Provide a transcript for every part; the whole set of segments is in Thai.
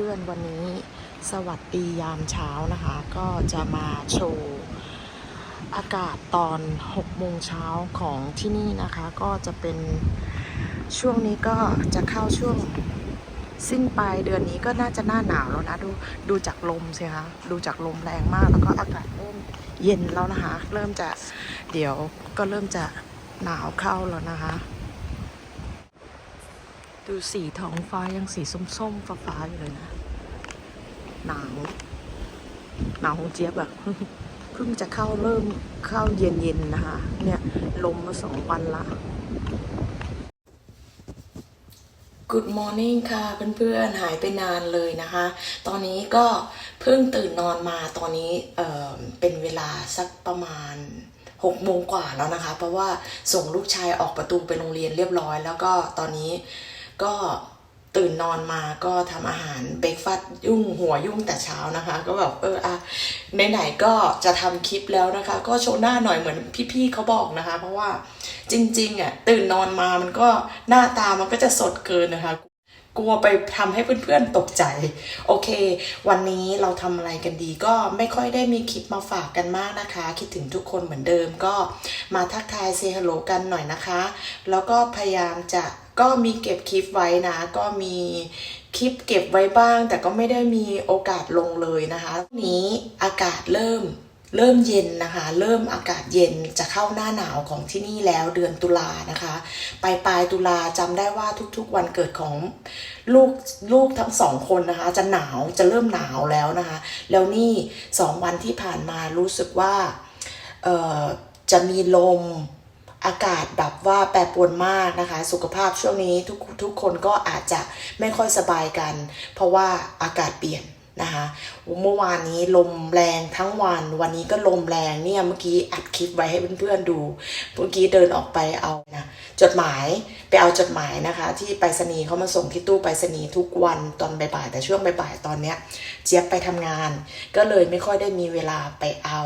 พื่อนๆวันนี้สวัสดียามเช้านะคะ ก็จะมาโชว์อากาศตอน6โมงเช้าของที่นี่นะคะ ก็จะเป็นช่วงนี้ก็จะเข้าช่วงสิ้นปลายเดือนนี้ก็น่าจะหน้าหนาวแล้วนะ ดูดูจากลมสิคะดูจากลมแรงมากแล้วก็อากาศเริ่มเย็นแล้วนะคะ เริ่มจะเดี๋ยวก็เริ่มจะหนาวเข้าแล้วนะคะ ดูสีท้องฟ้ายังสีส้มๆ ฟ้าๆ อยู่เลยนะ หนาว หนาวของเจี๊ยบอะเพิ่งจะเข้าเริ่มเข้าเย็นๆนะคะ เนี่ย ลมมาสองวันละ Good morning ค่ะเพื่อนๆหายไปนานเลยนะคะ ตอนนี้ก็เพิ่งตื่นนอนมาตอนนี้เออเป็นเวลาสักประมาณ6โมงกว่าแล้วนะคะ เพราะว่าส่งลูกชายออกประตูไปโรงเรียนเรียบร้อย แล้วก็ตอนนี้ ก็ตื่นนอนมาก็ทำอาหารเบรกฟาสยุ่งหัวยุ่งแต่เช้านะคะ ก็แบบเอออะไหนๆก็จะทำคลิปแล้วนะคะ ก็โชว์หน้าหน่อยเหมือนพี่ๆเขาบอกนะคะ เพราะว่าจริงๆอะตื่นนอนมามันก็หน้าตามันก็จะสดเกินนะคะ กลัวไปทำให้เพื่อนๆตกใจ โอเค วันนี้เราทำอะไรกันดี ก็ไม่ค่อยได้มีคลิปมาฝากกันมากนะคะ คิดถึงทุกคนเหมือนเดิมก็มาทักทายเซฮัลโหลกันหน่อยนะคะ แล้วก็พยายามจะ ก็มีเก็บคลิปไว้นะ ก็มีคลิปเก็บไว้บ้าง แต่ก็ไม่ได้มีโอกาสลงเลยนะคะนนี้อากาศเริ่มเริ่มเย็นนะคะ เริ่มอากาศเย็นจะเข้าหน้าหนาวของที่นี่แล้วเดือนตุลานะคะปลายปลายตุลาจำได้ว่าทุกๆวันเกิดของลูกลูกทั้งสองคนนะคะ จะหนาวจะเริ่มหนาวแล้วนะคะ แล้วนี่สองวันที่ผ่านมารู้สึกว่าจะมีลม อากาศแบบว่าแปรปรวนมากนะคะ สุขภาพช่วงนี้ทุกทุกคนก็อาจจะไม่ค่อยสบายกัน เพราะว่าอากาศเปลี่ยน นะคะเมื่อวานนี้ลมแรงทั้งวัน วันนี้ก็ลมแรงเนี่ยเมื่อกี้อัดคลิปไว้ให้เพื่อนๆดู เมื่อกี้เดินออกไปเอานะจดหมายไปเอาจดหมายนะคะ ที่ไปรษณีย์เขามาส่งที่ตู้ไปรษณีย์ทุกวันตอนบ่ายๆแต่ช่วงบ่ายๆตอนเนี้ยเจี๊ยบไปทำงาน ก็เลยไม่ค่อยได้มีเวลาไปเอา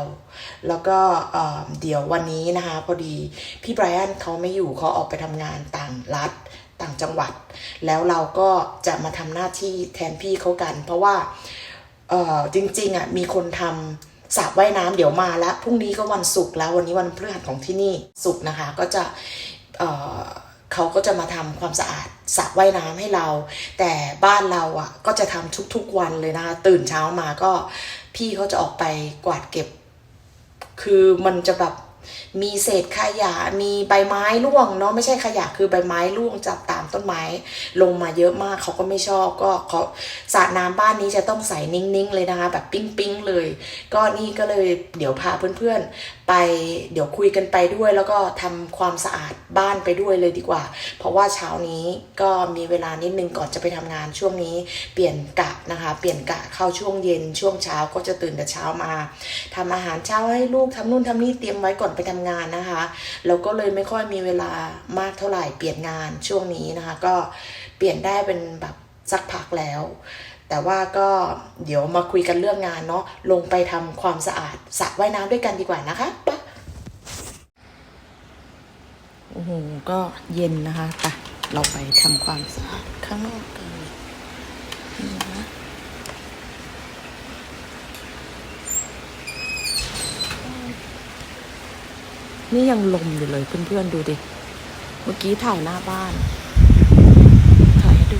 แล้วก็เเดี๋ยววันนี้นะคะ พอดีพี่ไบรอันเขาไม่อยู่เขาออกไปทำงานต่างรัฐ ต่างจังหวัด แล้วเราก็จะมาทำหน้าที่แทนพี่เขากัน เพราะว่าเอ่อจริงๆอะมีคนทำสระว่ายน้ำเดี๋ยวมาแล้วพรุ่งนี้ก็วันศุกร์แล้ววันนี้วันพฤหัสของที่นี่ศุกร์นะคะก็จะเอ่อเขาก็จะมาทำความสะอาดสระว่ายน้ำให้เรา แต่บ้านเราอะก็จะทำทุกๆวันเลยนะคะตื่นเช้ามาก็พี่เขาจะออกไปกวาดเก็บ คือมันจะแบบ มีเศษขยะมีใบไม้ร่วงเนาะไม่ใช่ขยะคือใบไม้ร่วงจากตามต้นไม้ลงมาเยอะมากเขาก็ไม่ชอบก็เขาสระน้ำบ้านนี้จะต้องใส่นิ่งๆเลยนะคะ แบบปิ้งๆเลย ก็นี่ก็เลยเดี๋ยวพาเพื่อนๆไปเดี๋ยวคุยกันไปด้วย แล้วก็ทำความสะอาดบ้านไปด้วยเลยดีกว่า เพราะว่าเช้านี้ก็มีเวลานิดนึงก่อนจะไปทำงานช่วงนี้เปลี่ยนกะนะคะ เปลี่ยนกะเข้าช่วงเย็นช่วงเช้าก็จะตื่นแต่เช้ามาทำอาหารเช้าให้ลูกทำนู่นทำนี่เตรียมไว้ก่อนไปทำงานนะคะแล้วก็เลยไม่ค่อยมีเวลามากเท่าไหร่เปลี่ยนงานช่วงนี้นะคะ ก็เปลี่ยนได้เป็นแบบสักพักแล้ว แต่ว่าก็เดี๋ยวมาคุยกันเรื่องงานเนาะลงไปทำความสะอาดสระว่ายน้ำด้วยกันดีกว่านะคะปะโอ้โหก็เย็นนะคะไปเราไปทำความสะอาดข้างนอกกันนี่นะนี่ยังลมอยู่เลยเพื่อนๆดูดิ เมื่อกี้ถ่ายหน้าบ้าน ถ่ายให้ดู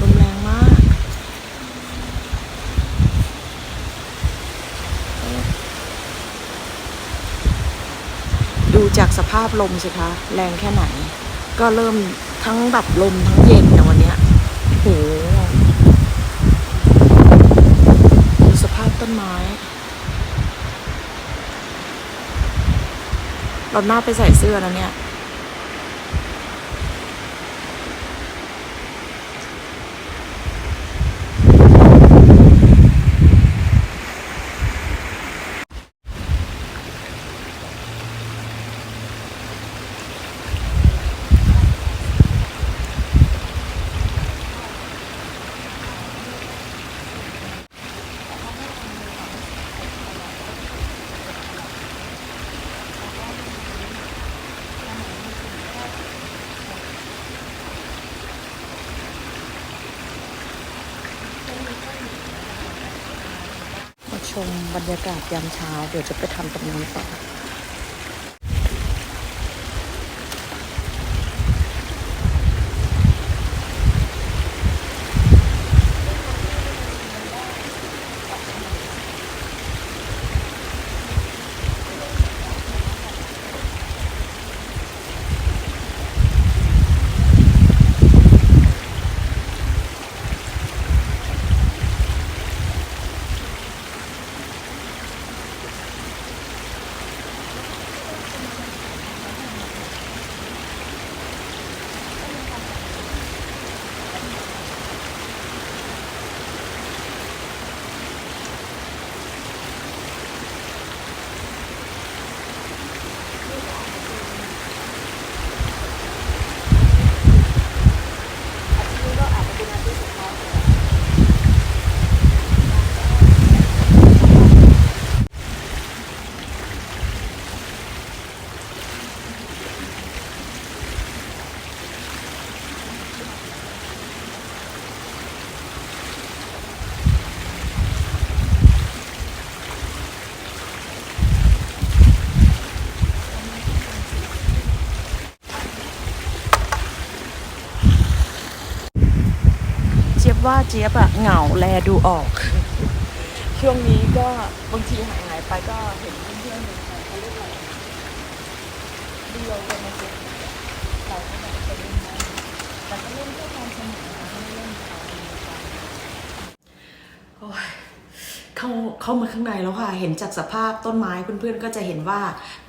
ลมแรงมาก ดูจากสภาพลมสิคะ แรงแค่ไหน ก็เริ่มทั้งแบบลมทั้งเย็นนะวันเนี้ยโหดูสภาพต้นไม้ เราหน้าไปใส่เสื้อนะเนี่ย เชม บรรยากาศยามเช้า เดี๋ยวจะไปทำตรงนั้ต่อ เจี๊ยบอะเหงาแลดูออก ช่วงนี้ก็บางทีหายหายไปก็เห็นเพื่อนๆในแฟนเขาเรียกอะไรเดียวกันมาเจอเราก็แบบไปเล่นแต่ก็เล่นเพื่อความสนุกนะไม่เล่นเล่นเขาโอ้ย เข้าเข้ามาข้างในแล้วค่ะ เห็นจากสภาพต้นไม้เพื่อนๆก็จะเห็นว่า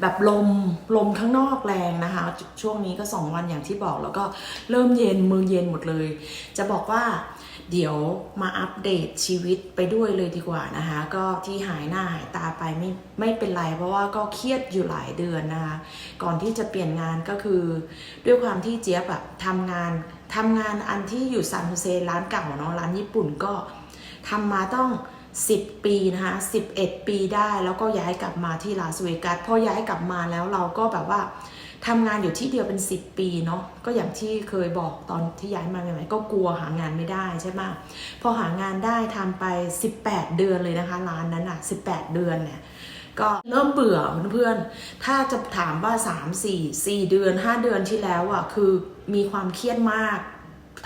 แบบลมลมข้างนอกแรงนะคะ ช่วงนี้ก็สองวันอย่างที่บอกแล้วก็เริ่มเย็นมือเย็นหมดเลย จะบอกว่าเดี๋ยวมาอัปเดตชีวิตไปด้วยเลยดีกว่านะคะ ก็ที่หายหน้าหายตาไปไม่ไม่เป็นไร เพราะว่าก็เครียดอยู่หลายเดือนนะคะ ก่อนที่จะเปลี่ยนงานก็คือ ด้วยความที่เจี๊ยบแบบทำงานทำงานอันที่อยู่ซานโฮเซร้านเก่าเนาะร้านญี่ปุ่นก็ทำมาต้อง 10 ปีนะคะ11 ปีได้แล้วก็ย้ายกลับมาที่ลาสเวกัสพอย้ายกลับมาแล้วเราก็แบบว่าทำงานอยู่ที่เดียวเป็น 10 ปีเนาะก็อย่างที่เคยบอกตอนที่ย้ายมาใหม่ๆก็กลัวหางานไม่ได้ใช่ไหมพอหางานได้ทำไป 18 เดือนเลยนะคะร้านนั้นอะ18 เดือนเนี่ยก็เริ่มเบื่อเพื่อนๆ ถ้าจะถามว่า 3 4 4 เดือน 5 เดือนที่แล้วอะคือมีความเครียดมาก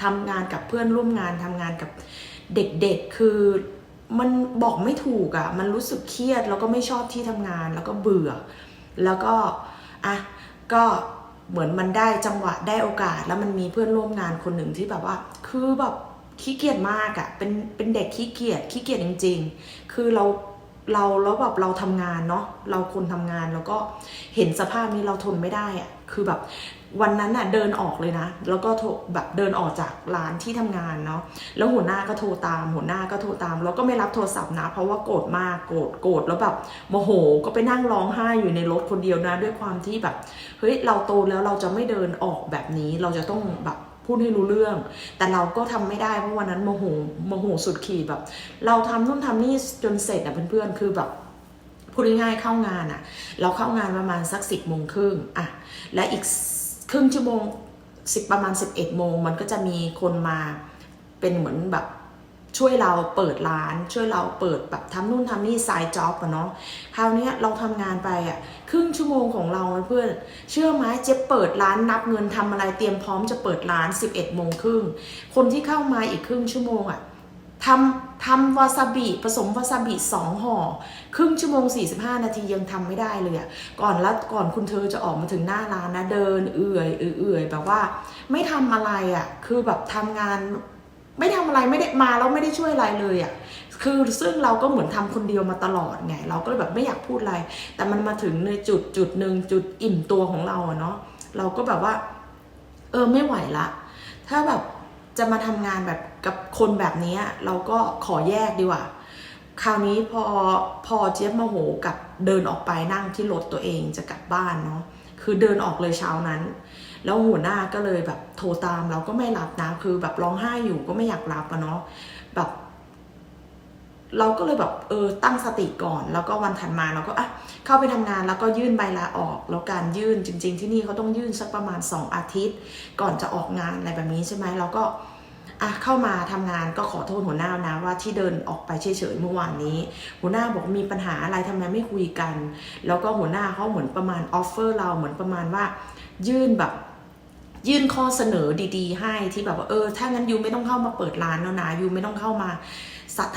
ทำงานกับเพื่อนร่วมงานทำงานกับเด็กๆ คือ มันบอกไม่ถูกอะมันรู้สึกเครียดแล้วก็ไม่ชอบที่ทำงาน แล้วก็เบื่อ แล้วก็อะก็เหมือนมันได้จังหวะได้โอกาส แล้วมันมีเพื่อนร่วมงานคนหนึ่งที่แบบว่า คือแบบขี้เกียจมากอะ่ะเป็นเป็นเด็กขี้เกียจขี้เกียจจริง ๆ คือเราเราแล้วแบบเราทำงานเนาะเราคนทำงานแล้วก็เห็นสภาพนี้เราทนไม่ได้อะ่ะคือแบบ วันนั้นน่ะเดินออกเลยนะ แล้วก็โทรแบบเดินออกจากร้านที่ทำงานเนาะแล้วหัวหน้าก็โทรตาม หัวหน้าก็โทรตาม แล้วก็ไม่รับโทรศัพท์นะ เพราะว่าโกรธมากโกรธโกรธแล้วแบบโมโหก็ไปนั่งร้องไห้อยู่ในรถคนเดียวนะ ด้วยความที่แบบเฮ้ยเราโตแล้วเราจะไม่เดินออกแบบนี้เราจะต้องแบบพูดให้รู้เรื่อง แต่เราก็ทำไม่ได้เพราะวันนั้นโมโหโมโหสุดขีดแบบ เราทำนู่นทำนี่จนเสร็จอะเพื่อนๆคือแบบพูดง่ายๆเข้างานอะ เราเข้างานประมาณสักสิบโมงครึ่งอะและอีก ครึ่งชั่วโมงสิบประมาณสิบเอ็ดโมง มันก็จะมีคนมาเป็นเหมือนแบบช่วยเราเปิดร้าน ช่วยเราเปิดแบบทำนู่นทำนี่สายจ็อบอะเนาะคราวนี้เราทำงานไปอะครึ่งชั่วโมงของเราเพื่อนเชื่อไหมเจ๊เปิดร้านนับเงินทำอะไรเตรียมพร้อมจะเปิดร้าน 11โมงครึ่งคนที่เข้ามาอีกครึ่งชั่วโมงอะ ทำทำวาซาบิผสมวาซาบิสองห่อ ครึ่งชั่วโมง 45 นาทียังทำไม่ได้เลยอะก่อนแล้วก่อนคุณเธอจะออกมาถึงหน้าร้านนะเดิน เอื่อยเอื่อยแบบว่า ไม่ทำอะไรอะคือแบบทำงาน ไม่ทำอะไรไม่ได้มาแล้วไม่ได้ช่วยอะไรเลยอะคือซึ่งเราก็เหมือนทำคนเดียวมาตลอดไง เราก็แบบไม่อยากพูดอะไร แต่มันมาถึงในจุดจุดหนึ่งจุดอิ่มตัวของเราอะเนาะเราก็แบบว่า เออไม่ไหวละ ถ้าแบบ จะมาทำงานแบบกับคนแบบนี้เราก็ขอแยกดีกว่า คราวนี้พอพอเจี๊ยบโมโหกับเดินออกไปนั่งที่รถตัวเองจะกลับบ้านเนาะคือเดินออกเลยเช้านั้น แล้วหัวหน้าก็เลยแบบโทรตามเราก็ไม่รับนะคือแบบร้องไห้อยู่ก็ไม่อยากรับอะเนาะแบบ เราก็เลยแบบเออตั้งสติก่อน แล้วก็วันถัดมาเราก็อะเข้าไปทำงานแล้วก็ยื่นใบลาออก แล้วการยื่นจริง ๆ ที่นี่เขาต้องยื่นสักประมาณ 2 อาทิตย์ ก่อนจะออกงานอะไรแบบนี้ใช่ไหมเราก็อะเข้ามาทำงานก็ขอโทษหัวหน้านะว่าที่เดินออกไปเฉยๆเมื่อวานนี้ หัวหน้าบอกมีปัญหาอะไรทำไมไม่คุยกัน แล้วก็หัวหน้าเขาเหมือนประมาณออฟเฟอร์เราเหมือนประมาณว่า ยื่นแบบยื่นข้อเสนอดี ๆ ให้ที่แบบว่าเออถ้างั้นยูไม่ต้องเข้ามาเปิดร้านแล้วนะยูไม่ต้องเข้ามา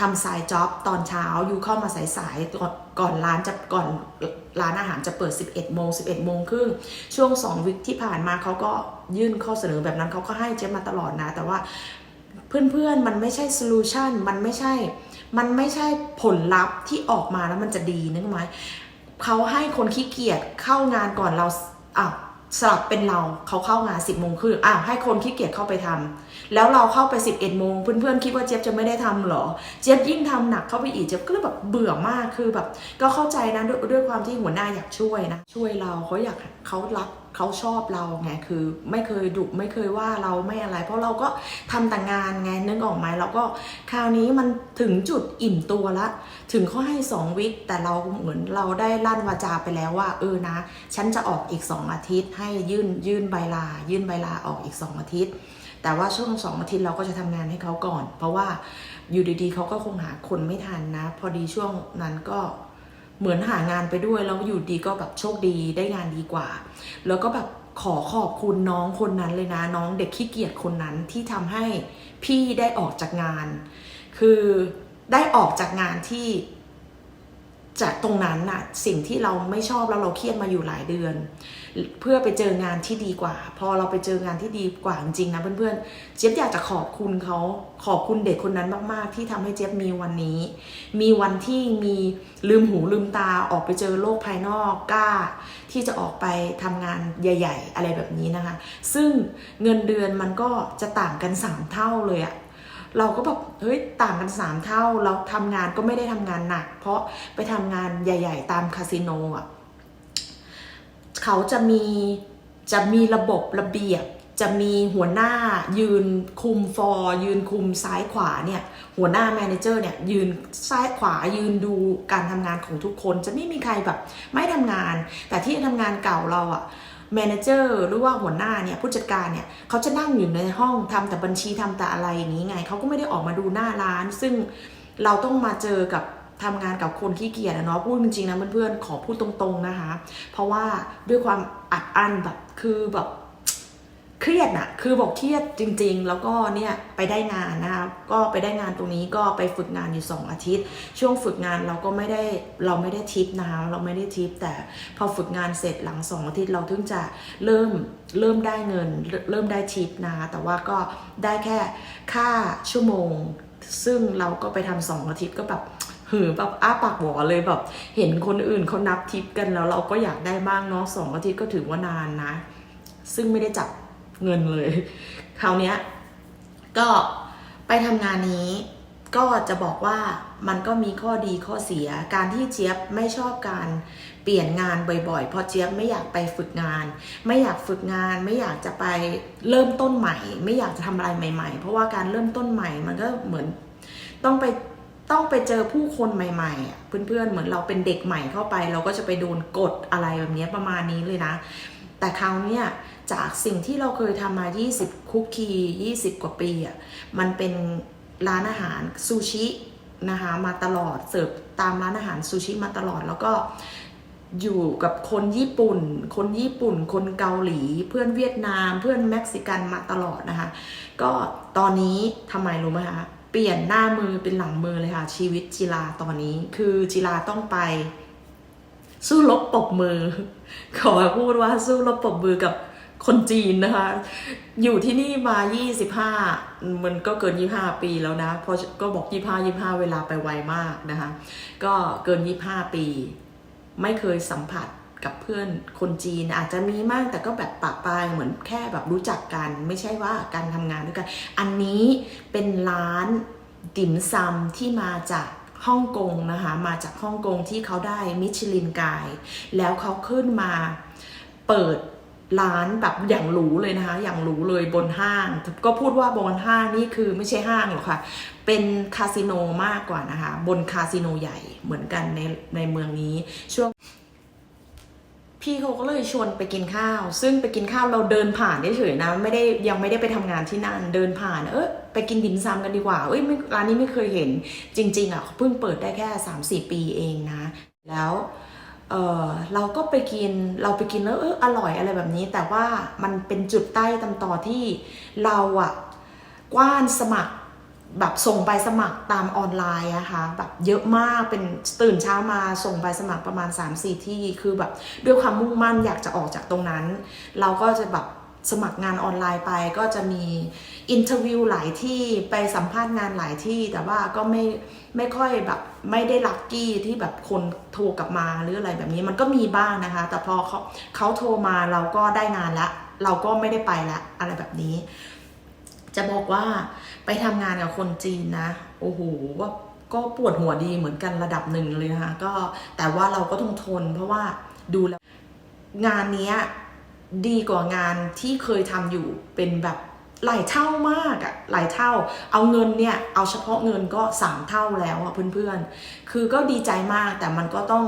ทำสายจ็อบตอนเช้ายูเข้ามาสายๆก่อนก่อนร้านจะก่อนร้านอาหารจะเปิด 11โมง11โมงครึ่งช่วง 2 วิคที่ผ่านมาเขาก็ยื่นข้อเสนอแบบนั้นเขาก็ให้เจ๊มาตลอดนะ แต่ว่าเพื่อนๆ มันไม่ใช่โซลูชันมันไม่ใช่ มันไม่ใช่ผลลัพธ์ที่ออกมาแล้วมันจะดีนึกไหมเขาให้คนขี้เกียจเข้างานก่อนเราอ้าว สลับเป็นเราเขาเข้างานสิบโมงครึ่งอ้าวให้คนขี้เกียจเข้าไปทำแล้วเราเข้าไปสิบเอ็ดโมงเพื่อนๆคิดว่าเจี๊ยบจะไม่ได้ทำเหรอ เจี๊ยบยิ่งทำหนักเข้าไปอีกเจี๊ยบก็เลยแบบเบื่อมากคือแบบ ก็เข้าใจนะด้วยด้วยความที่หัวหน้าอยากช่วยนะช่วยเราเขาอยากเขารัก เขาชอบเราไงคือไม่เคยดุไม่เคยว่าเราไม่อะไร เพราะเราก็ทำแต่งานไงนึกออกไหมเราก็คราวนี้มันถึงจุดอิ่มตัวละ ถึงเขาให้สองวิคแต่เราเหมือนเราได้ลั่นวาจาไปแล้วว่า เออนะ ฉันจะออกอีกสองอาทิตย์ ให้ยื่นยื่นใบลา ยื่นใบลาออกอีกสองอาทิตย์ แต่ว่าช่วงสองอาทิตย์เราก็จะทำงานให้เขาก่อน เพราะว่าอยู่ดีๆเขาก็คงหาคนไม่ทันนะ พอดีช่วงนั้นก็ เหมือนหางานไปด้วยแล้วอยู่ดีก็แบบโชคดีได้งานดีกว่า แล้วก็แบบขอขอบคุณน้องคนนั้นเลยนะน้องเด็กขี้เกียจคนนั้นที่ทำให้พี่ได้ออกจากงาน คือได้ออกจากงานที่ จากตรงนั้นน่ะสิ่งที่เราไม่ชอบแล้วเราเครียดมาอยู่หลายเดือน เพื่อไปเจองานที่ดีกว่า พอเราไปเจองานที่ดีกว่าจริงๆนะเพื่อนๆเจี๊ยบอยากจะขอบคุณเขาขอบคุณเด็กคนนั้นมากๆ ที่ทำให้เจี๊ยบมีวันนี้ มีวันที่มีลืมหูลืมตาออกไปเจอโลกภายนอกกล้า ที่จะออกไปทำงานใหญ่ ๆ อะไรแบบนี้นะคะ ซึ่งเงินเดือนมันก็จะต่างกันสามเท่าเลยอะ เราก็แบบเฮ้ยต่างกันสามเท่าเราทำงานก็ไม่ได้ทำงานหนัก เพราะไปทำงานใหญ่ ๆ ตามคาสิโนอะเขาจะมีจะมีระบบระเบียบ จะมีหัวหน้ายืนคุมฟอร์ยืนคุมซ้ายขวาเนี่ยหัวหน้าแมเนเจอร์เนี่ยยืนซ้ายขวายืนดูการทำงานของทุกคน จะไม่มีใครแบบไม่ทำงาน แต่ที่ทำงานเก่าเราอะ แมเนเจอร์หรือว่าหัวหน้าเนี่ยผู้จัดการเนี่ยเขาจะนั่งอยู่ในห้องทำแต่บัญชีทำแต่อะไรอย่างนี้ไงเขาก็ไม่ได้ออกมาดูหน้าร้าน ซึ่งเราต้องมาเจอกับทำงานกับคนขี้เกียจนะเนาะพูดจริงๆนะเพื่อนๆขอพูดตรงๆนะคะ เพราะว่าด้วยความอัดอั้นแบบคือแบบ เครียดน่ะคือบอกเครียดจริง ๆ แล้วก็เนี่ยไปได้งานนะคะ ก็ไปได้งานตรงนี้ก็ไปฝึกงานอยู่ 2 อาทิตย์ ช่วงฝึกงานเราก็ไม่ได้เราไม่ได้ทิปนะคะ เราไม่ได้ทิป แต่พอฝึกงานเสร็จหลัง 2 อาทิตย์เราถึงจะเริ่มเริ่มได้เงิน เริ่มได้ทิปนะคะ แต่ว่าก็ได้แค่ค่าชั่วโมง ซึ่งเราก็ไปทำสองอาทิตย์ก็แบบหือแบบอ้าปากหวอเลยแบบ เห็นคนอื่นเขานับทิปกันแล้วเราก็อยากได้บ้างเนาะสองอาทิตย์ก็ถือว่านานนะ ซึ่งไม่ได้จับ เงินเลย คราวเนี้ยก็ไปทำงานนี้ก็จะบอกว่ามันก็มีข้อดีข้อเสีย การที่เจี๊ยบไม่ชอบการเปลี่ยนงานบ่อยๆ เพราะเจี๊ยบไม่อยากไปฝึกงาน ไม่อยากฝึกงาน ไม่อยากจะไปเริ่มต้นใหม่ ไม่อยากจะทำอะไรใหม่ ๆ เพราะว่าการเริ่มต้นใหม่มันก็เหมือนต้องไปต้องไปเจอผู้คนใหม่ๆเพื่อนๆ เหมือนเราเป็นเด็กใหม่เข้าไป เราก็จะไปโดนกดอะไรแบบนี้ประมาณนี้เลยนะ แต่คราวเนี้ย จากสิ่งที่เราเคยทำมา 20 คุกคี 20 กว่าปีอะมันเป็นร้านอาหารซูชินะคะมาตลอดเสิร์ฟตามร้านอาหารซูชิมาตลอดแล้วก็อยู่กับคนญี่ปุ่น คนญี่ปุ่น คนเกาหลี เพื่อนเวียดนาม เพื่อนเม็กซิกันมาตลอดนะคะ ก็ตอนนี้ทำไมรู้ไหมคะเปลี่ยนหน้ามือเป็นหลังมือเลยค่ะ ชีวิตจิลาตอนนี้คือจิลาต้องไป สู้รบปบมือ ขอพูดว่าสู้รบปบมือกับ คนจีนนะคะ อยู่ที่นี่มา 25 มันก็เกิน 25 ปีแล้วนะ เพราะก็บอก 25 25 เวลาไปไวมากนะคะ ก็เกิน 25 ปี ไม่เคยสัมผัสกับเพื่อนคนจีนอาจจะมีมากแต่ก็แบบปะปายเหมือนแค่แบบรู้จักกัน ไม่ใช่ว่าการทำงานด้วยกัน อันนี้เป็นร้านติ่มซำที่มาจากฮ่องกงนะคะ มาจากฮ่องกงที่เขาได้มิชลินไกด์แล้วเขาขึ้นมาเปิด ร้านแบบอย่างหรูเลยนะคะ อย่างหรูเลยบนห้าง ก็พูดว่าบนห้างนี่คือไม่ใช่ห้างหรอกค่ะ เป็นคาสิโนมากกว่านะคะ บนคาสิโนใหญ่เหมือนกันในในเมืองนี้ช่วงพี่เขาก็เลยชวนไปกินข้าว ซึ่งไปกินข้าวเราเดินผ่านเฉยๆนะ ไม่ได้ยังไม่ได้ไปทำงานที่นั่น เดินผ่าน เออไปกินดิมซำกันดีกว่า เอ้ยร้านนี้ไม่เคยเห็น จริง ๆอะเขาเพิ่งเปิดได้แค่ 3-4 ปีเองนะ แล้ว เออเราก็ไปกินเราไปกินแล้วเอออร่อยอะไรแบบนี้ แต่ว่ามันเป็นจุดใต้ตำต่อที่เราอะกว้านสมัครแบบส่งใบสมัครตามออนไลน์อะค่ะแบบเยอะมากเป็นตื่นเช้ามาส่งใบสมัครประมาณ 3-4 ที่คือแบบด้วยความมุ่งมั่นอยากจะออกจากตรงนั้น เราก็จะแบบ สมัครงานออนไลน์ไปก็จะมีอินเทอร์วิวหลายที่ไปสัมภาษณ์งานหลายที่ แต่ว่าก็ไม่ไม่ค่อยแบบไม่ได้ลัคกี้ที่แบบคนโทรกลับมาหรืออะไรแบบนี้มันก็มีบ้างนะคะ แต่พอเขาเขาโทรมาเราก็ได้งานละ เราก็ไม่ได้ไปละอะไรแบบนี้ จะบอกว่าไปทำงานกับคนจีนนะ โอ้โหว่าก็ปวดหัวดีเหมือนกันระดับหนึ่งเลยนะคะก็แต่ว่าเราก็ต้องทนเพราะว่าดูแล้วงานนี้ ดีกว่างานที่เคยทำอยู่เป็นแบบหลายเท่ามากอะหลายเท่า เอาเงินเนี่ย เอาเฉพาะเงินก็สามเท่าแล้วอะเพื่อนๆ คือก็ดีใจมากแต่มันก็ต้อง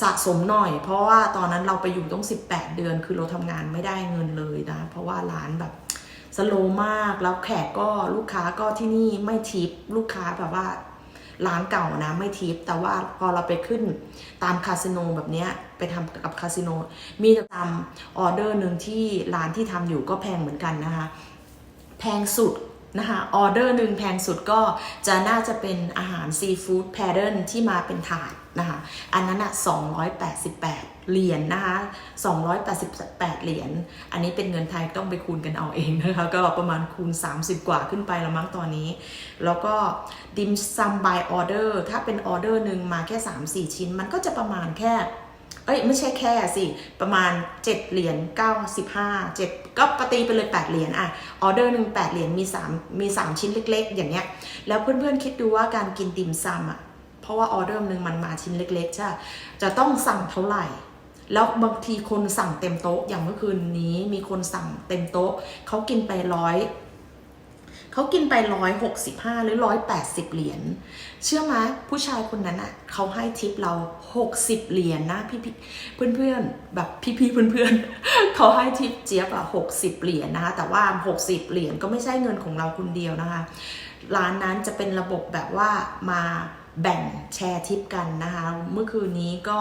สะสมหน่อย เพราะว่าตอนนั้นเราไปอยู่ต้อง 18 เดือน คือเราทำงานไม่ได้เงินเลยนะ เพราะว่าร้านแบบสโลมากแล้วแขกก็ลูกค้าก็ที่นี่ไม่ทิปลูกค้าแบบว่า ร้านเก่านะไม่ทิป แต่ว่าพอเราไปขึ้นตามคาสิโนแบบเนี้ยไปทำกับคาสิโน มีจำออเดอร์หนึ่งที่ร้านที่ทำอยู่ก็แพงเหมือนกันนะคะ แพงสุด นะคะออเดอร์หนึ่งแพงสุดก็จะน่าจะเป็นอาหารซีฟู้ดแพดเดิลที่มาเป็นถาดนะคะอันนั้นอะ288 เหรียญนะคะ288 เหรียญอันนี้เป็นเงินไทยต้องไปคูณกันเอาเองนะคะก็ประมาณคูณ 30 กว่าขึ้นไปละมั้งตอนนี้ แล้วก็ดิมซัมบายออเดอร์ถ้าเป็นออเดอร์หนึ่งมาแค่ 3-4 ชิ้น มันก็จะประมาณแค่ เอ้ยไม่ใช่แค่สิประมาณ 7 เหรียญ95 7 ก็ปตีไปเลย 8 เหรียญอะออเดอร์หนึ่ง8เหรียญมี 3 มี 3 ชิ้นเล็ก ๆ อย่างเงี้ยแล้วเพื่อนๆคิดดูว่าการกินติ่มซำอะเพราะว่าออเดอร์หนึ่งมันมาชิ้นเล็กๆใช่จะต้องสั่งเท่าไหร่แล้วบางทีคนสั่งเต็มโต๊ะอย่างเมื่อคืนนี้มีคนสั่งเต็มโต๊ะเขากินไปร้อย เขากินไปร้อยหกสิบห้าหรือร้อยแปดสิบเหรียญ เชื่อไหมผู้ชายคนนั้นอะเขาให้ทิปเรา60เหรียญนะพี่พี่เพื่อนเพื่อนๆแบบพี่พี่เพื่อนเพื่อนๆเขาให้ทิปเจี๊ยบอะ60เหรียญนะคะ แต่ว่า60เหรียญก็ไม่ใช่เงินของเราคนเดียวนะคะ ร้านนั้นจะเป็นระบบแบบว่ามาแบ่งแชร์ทิปกันนะคะ เมื่อคืนนี้ก็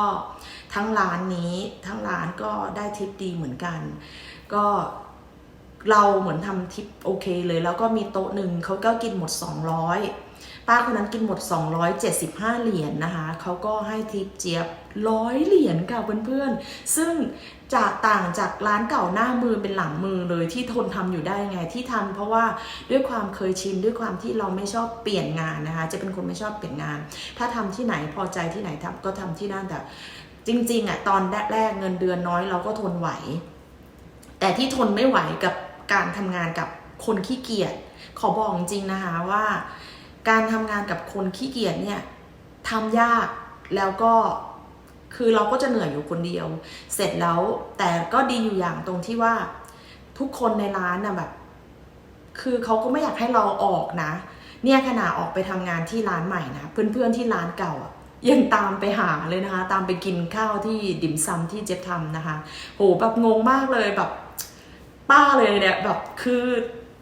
ทั้งร้านนี้ทั้งร้านก็ได้ทิปดีเหมือนกัน ก็ เราเหมือนทำทิปโอเคเลย แล้วก็มีโต๊ะหนึ่งเขาก็กินหมด 200 ป้าคนนั้นกินหมด 275 เหรียญนะคะเขาก็ให้ทิปเจี๊ยบร้อยเหรียญค่ะเพื่อนๆ ซึ่งจากต่างจากร้านเก่าหน้ามือเป็นหลังมือเลยที่ทนทำอยู่ได้ไงที่ทำเพราะว่าด้วยความเคยชินด้วยความที่เราไม่ชอบเปลี่ยนงานนะคะ จะเป็นคนไม่ชอบเปลี่ยนงาน ถ้าทำที่ไหนพอใจที่ไหนทำก็ทำที่นั่นแต่จริงๆอะตอนแรกๆเงินเดือนน้อยเราก็ทนไหว แต่ที่ทนไม่ไหวกับ การทำงานกับคนขี้เกียจขอบอกจริงนะคะว่า การทำงานกับคนขี้เกียจเนี่ยทำยากแล้วก็คือเราก็จะเหนื่อยอยู่คนเดียว เสร็จแล้วแต่ก็ดีอยู่อย่างตรงที่ว่าทุกคนในร้านน่ะแบบ คือเขาก็ไม่อยากให้เราออกนะ เนี่ยขณะออกไปทำงานที่ร้านใหม่นะเพื่อนๆที่ร้านเก่าอะยังตามไปหาเลยนะคะ ตามไปกินข้าวที่ดิมซัมที่เจ๊ทำนะคะ โหแบบงงมากเลยแบบ ป้าเลยเนี่ยแบบคือ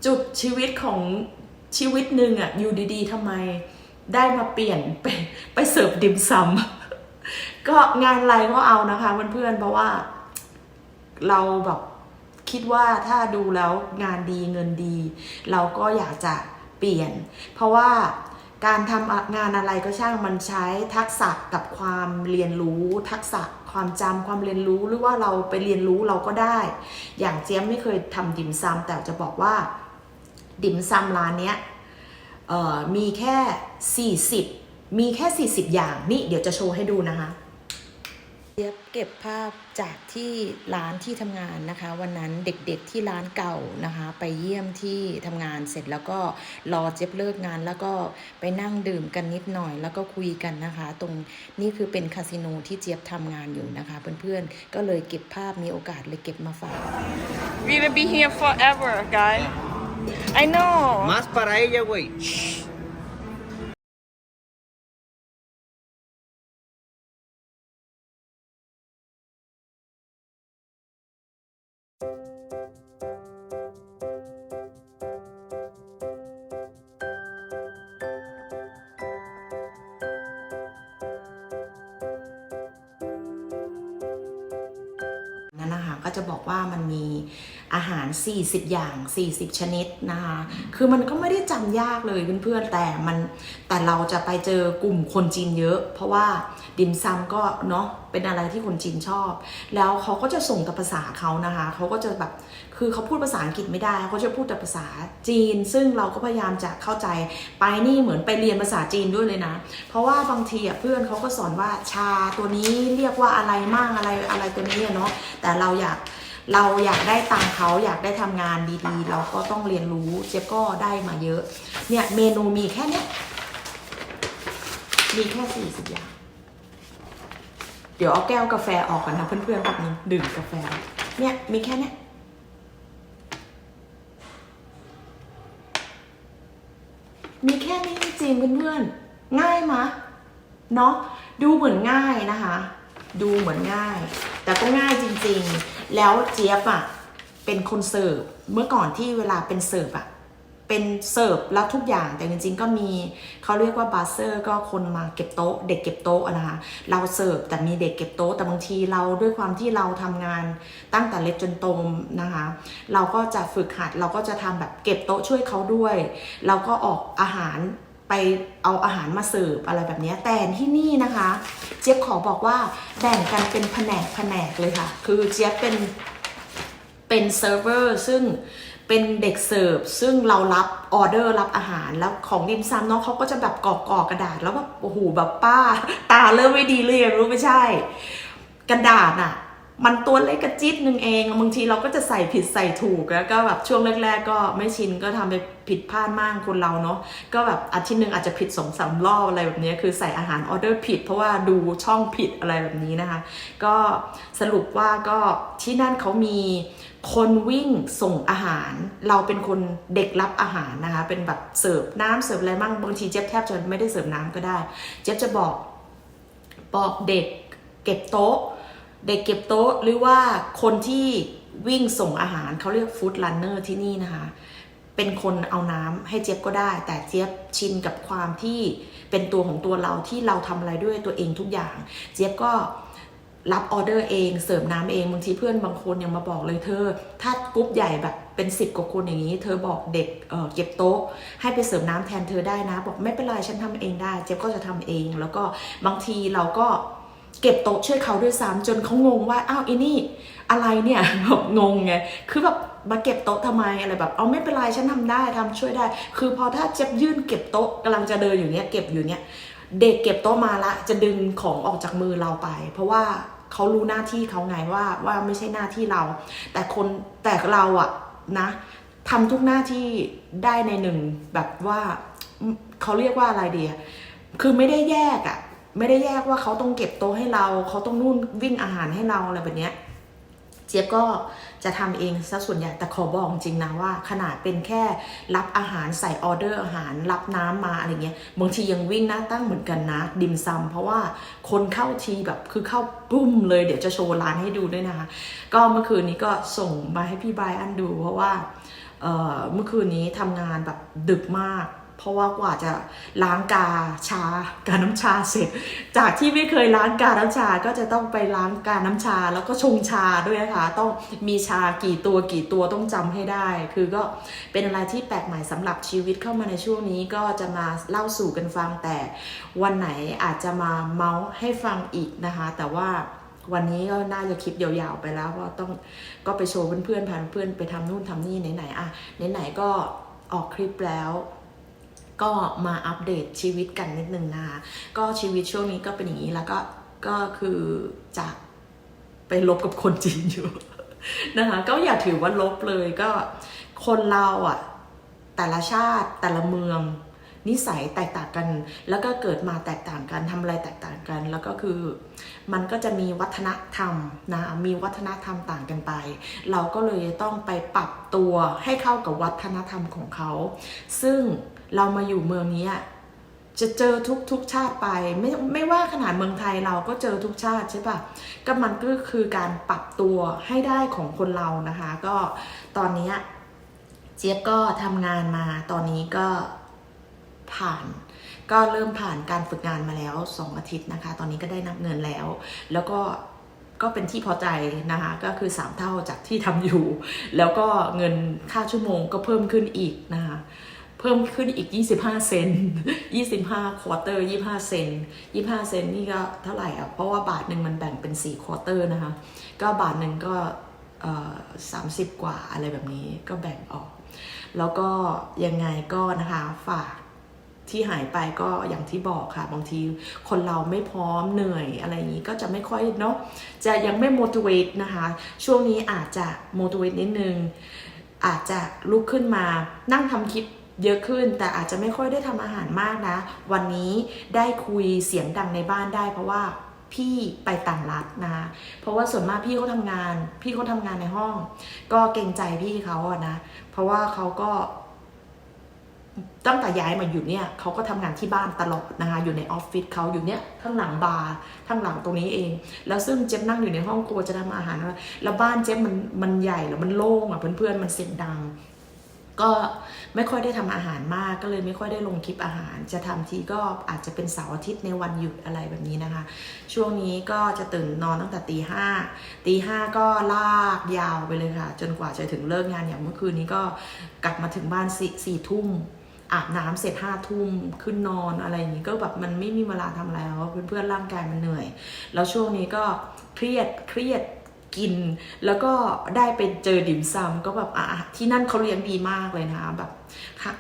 จุดชีวิตของชีวิตหนึ่งอะอยู่ดีๆทำไมได้มาเปลี่ยนไปไปเสิร์ฟดิมซัมก็งานอะไรก็เอานะคะเพื่อนๆเพราะว่าเราแบบคิดว่าถ้าดูแล้วงานดีเงินดี เราก็อยากจะเปลี่ยน เพราะว่าการทำงานอะไรก็ช่างมันใช้ทักษะกับความเรียนรู้ทักษะ ความจำความเรียนรู้หรือว่าเราไปเรียนรู้เราก็ได้ อย่างเจี๊ยบไม่เคยทำดิมซำแต่จะบอกว่าดิมซำร้านเนี้ยเอ่อมีแค่ 40 มีแค่ 40 อย่างนี่เดี๋ยวจะโชว์ให้ดูนะคะ จี๊ยบเก็บภาพจากที่ร้านที่ทำงานนะคะ วันนั้นเด็กๆที่ร้านเก่านะคะ ไปเยี่ยมที่ทำงานเสร็จแล้วก็รอเจี๊ยบเลิกงาน แล้วก็ไปนั่งดื่มกันนิดหน่อย แล้วก็คุยกันนะคะ ตรงนี่คือเป็นคาสิโนที่เจี๊ยบทำงานอยู่นะคะ เพื่อนๆก็เลยเก็บภาพมีโอกาสเลยเก็บมาฝาก We will be here forever, guy. I know. Más para ella, güey. ก็จะบอกว่ามันมีอาหาร 40 อย่าง 40 ชนิดนะคะ คือมันก็ไม่ได้จำยากเลยเพื่อนๆ แต่มันแต่เราจะไปเจอกลุ่มคนจีนเยอะ เพราะว่าดิมซัมก็เนาะ เป็นอะไรที่คนจีนชอบ แล้วเขาก็จะส่งแต่ภาษาเขานะคะเขาก็จะแบบคือเขาพูดภาษาอังกฤษไม่ได้เขาจะพูดแต่ภาษาจีน ซึ่งเราก็พยายามจะเข้าใจไปนี่เหมือนไปเรียนภาษาจีนด้วยเลยนะ เพราะว่าบางทีอะเพื่อนเขาก็สอนว่าชาตัวนี้เรียกว่าอะไรมั่งอะไรอะไรตัวนี้เนาะแต่เราอยากเราอยากได้ตังเขาอยากได้ทำงานดีๆ เราก็ต้องเรียนรู้เจ๊ก็ได้มาเยอะ เนี่ยเมนูมีแค่เนี้ยมีแค่สี่สิบอย่าง ดี๋ยวเอาแก้วกาแฟออกกันนะเพื่อนๆแบบนึงดื่มกาแฟ เนี่ยมีแค่เนี้ยมีแค่นี้จริงเพื่อนๆ ง่ายมะเนาะดูเหมือนง่ายนะคะ ดูเหมือนง่าย แต่ก็ง่ายจริงๆ แล้วเจี๊ยบอะ่ะเป็นคนเสิร์ฟเมื่อก่อนที่เวลาเป็นเสิร์ฟอะ เป็นเสิร์ฟแล้วทุกอย่างแต่จริงๆก็มีเขาเรียกว่าบาร์เซอร์ก็คนมาเก็บโต๊ะ เด็กเก็บโต๊ะนะคะเราเสิร์ฟแต่มีเด็กเก็บโต๊ะแต่บางทีเราด้วยความที่เราทำงานตั้งแต่เล็กจนโตนะคะ เราก็จะฝึกหัดเราก็จะทำแบบเก็บโต๊ะช่วยเขาด้วย เราก็ออกอาหารไปเอาอาหารมาเสิร์ฟอะไรแบบนี้แต่ที่นี่นะคะ เจี๊ยบขอบอกว่าแบ่งกันเป็นแผนกแผนกเลยค่ะ คือเจี๊ยบเป็นเป็นเซิร์ฟเวอร์ซึ่ง เป็นเด็กเสิร์ฟซึ่งเรารับออเดอร์รับอาหารแล้วของดิมซัมน้องเขาก็จะแบบกรอกกระดาษแล้วแบบโอ้โหแบบป้า ตาเริ่มไม่ดีเลยรู้ไม่ใช่ กระดาษอะมันตัวเล็กกระจิตหนึ่งเองบางทีเราก็จะใส่ผิดใส่ถูกแล้วก็แบบช่วงแรก ๆ ก็ไม่ชินก็ทำไปผิดพลาดมากคนเราเนาะก็แบบอาทิตย์หนึ่งอาจจะผิดสองสามรอบอะไรแบบนี้คือใส่อาหารออเดอร์ผิด เพราะว่าดูช่องผิดอะไรแบบนี้นะคะ ก็สรุปว่าก็ที่นั่นเขามีคนวิ่งส่งอาหาร เราเป็นคนเด็กรับอาหารนะคะ เป็นแบบเสิร์ฟน้ำเสิร์ฟอะไรบ้างบางทีเจ๊บแทบจะไม่ได้เสิร์ฟน้ำก็ได้ เจ๊บจะบอกบอกเด็กเก็บโต๊ะ เด็กเก็บโต๊ะหรือว่าคนที่วิ่งส่งอาหารเขาเรียกฟู้ด r ันเนอร์ที่นี่นะคะ เป็นคนเอาน้ำให้เจี๊ยบก็ได้ แต่เจี๊ยบชินกับความที่เป็นตัวของตัวเราที่เราทำอะไรด้วยตัวเองทุกอย่าง เจี๊ยบก็รับออเดอร์เองเสิร์ฟน้ำเองบางทีเพื่อนบางคนยังมาบอกเลยเธอ ถ้ากรุ๊ปใหญ่แบบเป็นสิบกว่าคนอย่างนี้ เธอบอกเด็กเเก็บโต๊ะ ให้ไปเสิร์ฟน้ำแทนเธอได้นะ บอกไม่เป็นไรฉันทำเองได้ เจี๊ยบก็จะทำเอง แล้วก็บางทีเราก็เก็บโต๊ะช่วยเขาด้วยซ้ำจนเขางงว่าอ้าวอีนี่อะไรเนี่ยแบบงงไงคือแบบ มาเก็บโต๊ะทำไมอะไรแบบ เอาไม่เป็นไรฉันทำได้ทำช่วยได้ คือพอถ้าเจ็บยื่นเก็บโต๊ะกำลังจะเดินอยู่เนี้ยเก็บอยู่เนี้ยเด็กเก็บโต๊ะมาละจะดึงของออกจากมือเราไป เพราะว่าเขารู้หน้าที่เขาไงว่าว่าไม่ใช่หน้าที่เรา แต่คนแต่เราอะนะทำทุกหน้าที่ได้ในหนึ่งแบบว่าเขาเรียกว่าอะไรดีอะคือไม่ได้แยกอะไม่ได้แยกว่าเขาต้องเก็บโต๊ะให้เรา เขาต้องนู่นวิ่งอาหารให้เราอะไรแบบเนี้ย เจี๊ยบก็จะทำเองซะส่วนใหญ่แต่ขอบอกจริงนะว่า ขนาดเป็นแค่รับอาหารใส่ออเดอร์อาหารรับน้ำมาอะไรเงี้ยบางทียังวิ่งหน้าตั้งเหมือนกันนะ ดิมซัม เพราะว่าคนเข้าทีแบบคือเข้าปุ้มเลยเดี๋ยวจะโชว์ร้านให้ดูด้วยนะคะ ก็เมื่อคืนนี้ก็ส่งมาให้พี่ไบอันดู เพราะว่าเอ่อเมื่อคืนนี้ทำงานแบบดึกมาก เพราะว่ากว่าจะล้างกาชากาน้ำชาเสร็จ จากที่ไม่เคยล้างกาน้ำชาก็จะต้องไปล้างกาน้ำชาแล้วก็ชงชาด้วยนะคะต้องมีชากี่ตัวกี่ตัวต้องจำให้ได้ คือก็เป็นอะไรที่แปลกใหม่สำหรับชีวิตเข้ามาในช่วงนี้ก็จะมาเล่าสู่กันฟังแต่วันไหนอาจจะมาเมาส์ให้ฟังอีกนะคะ แต่ว่าวันนี้ก็น่าจะคลิปยาวๆไปแล้วเพราะต้องก็ไปโชว์เพื่อนๆพาเพื่อนๆไปทำนู่นทำนี่ไหนๆอะไหนๆก็ออกคลิปแล้ว ก็มาอัปเดตชีวิตกันนิดนึงนะคะก็ชีวิตช่วงนี้ก็เป็นอย่างนี้แล้วก็ก็คือจากไปลบกับคนจีนอยู่นะคะก็อย่าถือว่าลบเลยก็คนเราอะแต่ละชาติแต่ละเมืองนิสัยแตกต่างกัน แล้วก็เกิดมาแตกต่างกันทำอะไรแตกต่างกัน แล้วก็คือมันก็จะมีวัฒนธรรมนะมีวัฒนธรรมต่างกันไป เราก็เลยต้องไปปรับตัวให้เข้ากับวัฒนธรรมของเขา ซึ่ง เรามาอยู่เมืองนี้อะจะเจอทุกทุกชาติไป ไม่ไม่ว่าขนาดเมืองไทยเราก็เจอทุกชาติใช่ปะก็มันก็คือการปรับตัวให้ได้ของคนเรานะคะ ก็ตอนนี้เจี๊ยบก็ทำงานมาตอนนี้ก็ผ่านก็เริ่มผ่านการฝึกงานมาแล้ว 2 อาทิตย์นะคะ ตอนนี้ก็ได้นับเงินแล้ว แล้วก็ก็เป็นที่พอใจนะคะ ก็คือ 3 เท่าจากที่ทำอยู่ แล้วก็เงินค่าชั่วโมงก็เพิ่มขึ้นอีกนะคะ เพิ่มขึ้นอีก 25 เซน 25 ควอเตอร์ 25 เซน 25 เซนนี่ก็เท่าไหร่อะ เพราะว่าบาทหนึ่งมันแบ่งเป็น 4 ควอเตอร์นะคะ ก็บาทหนึ่งก็เอ่อ30กว่าอะไรแบบนี้ก็แบ่งออก แล้วก็ยังไงก็นะคะฝากที่หายไปก็อย่างที่บอกค่ะ บางทีคนเราไม่พร้อมเหนื่อยอะไรอย่างนี้ก็จะไม่ค่อยเนาะจะยังไม่ motivate นะคะ ช่วงนี้อาจจะ motivate นิดนึง อาจจะลุกขึ้นมานั่งทำคลิป เยอะขึ้นแต่อาจจะไม่ค่อยได้ทำอาหารมากนะ วันนี้ได้คุยเสียงดังในบ้านได้เพราะว่าพี่ไปต่างรัฐนะ เพราะว่าส่วนมากพี่เขาทำงาน พี่เขาทำงานในห้อง ก็เกรงใจพี่เขาอะนะ เพราะว่าเขาก็ ตั้งแต่ย้ายมาอยู่เนี่ยเขาก็ทำงานที่บ้านตลอดนะคะ อยู่ในออฟฟิศเขาอยู่เนี่ยข้างหลังบาร์ข้างหลังตรงนี้เอง แล้วซึ่งเจ๊บนั่งอยู่ในห้องครัวจะทำอาหาร แล้วบ้านเจ๊บมันมันใหญ่แล้วมันโล่งอะเพื่อนๆมันเสียงดัง ก็ไม่ค่อยได้ทำอาหารมากก็เลยไม่ค่อยได้ลงคลิปอาหาร จะทำทีก็อาจจะเป็นเสาร์อาทิตย์ในวันหยุดอะไรแบบนี้นะคะ ช่วงนี้ก็จะตื่นนอนตั้งแต่ตีห้าตีห้าก็ลากยาวไปเลยค่ะ จนกว่าจะถึงเลิกงานอย่างเมื่อคืนนี้ก็กลับมาถึงบ้านสี่สี่ทุ่มอาบน้ำเสร็จห้าทุ่มขึ้นนอนอะไรอย่างนี้ก็แบบมันไม่มีเวลาทำอะไรแล้วเพื่อนๆร่างกายมันเหนื่อย แล้วช่วงนี้ก็เครียดเครียด กิน แล้วก็ได้ไปเจอดิมซำก็แบบอะที่นั่นเขาเลี้ยงดีมากเลยนะแบบค่ะ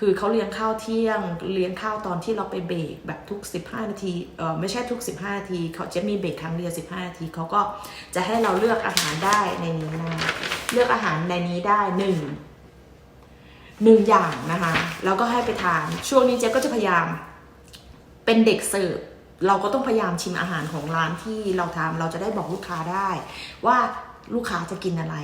คือเขาเลี้ยงข้าวเที่ยง เลี้ยงข้าวตอนที่เราไปเบรกแบบทุก 15 นาทีเออไม่ใช่ทุก 15 นาที เขาจะมีเบรกครั้งเดียว 15 นาทีเขาก็จะให้เราเลือกอาหารได้ในนี้นะเลือกอาหารในนี้ได้หนึ่งหนึ่งอย่างนะคะ แล้วก็ให้ไปทาน ช่วงนี้เจ๊ก็จะพยายามเป็นเด็กเสิร์ฟ เราก็ต้องพยายามชิมอาหารของร้านที่เราทำเราจะได้บอกลูกค้าได้ ว่าลูกค้าจะกินอะไร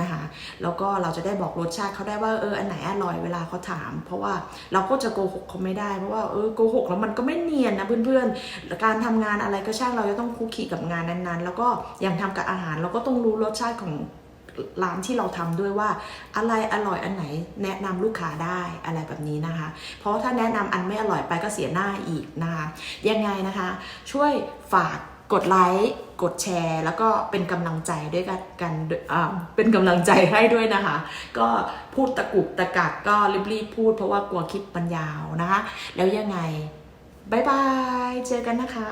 นะคะแล้วก็เราจะได้บอกรสชาติเขาได้ว่าเอออันไหนอร่อยเวลาเขาถาม เพราะว่าเราก็จะโกหกเขาไม่ได้เพราะว่าเออโกหกแล้วมันก็ไม่เนียนนะเพื่อนๆ การทำงานอะไรก็ช่างเราจะต้องคุกคีกับงานนั้นๆ แล้วก็อย่างทำกับอาหารเราก็ต้องรู้รสชาติของ ร้านที่เราทำด้วยว่าอะไรอร่อยอันไหนแนะนำลูกค้าได้อะไรแบบนี้นะคะ เพราะถ้าแนะนำอันไม่อร่อยไปก็เสียหน้าอีกนะคะยังไงนะคะ ช่วยฝากกดไลค์กดแชร์ แล้วก็เป็นกำลังใจด้วยกันกันเป็นกำลังใจให้ด้วยนะคะ ก็พูดตะกุกตะกักก็รีบๆพูดเพราะว่ากลัวคลิปมันยาวนะคะ แล้วยังไงบายบาย เจอกันนะคะ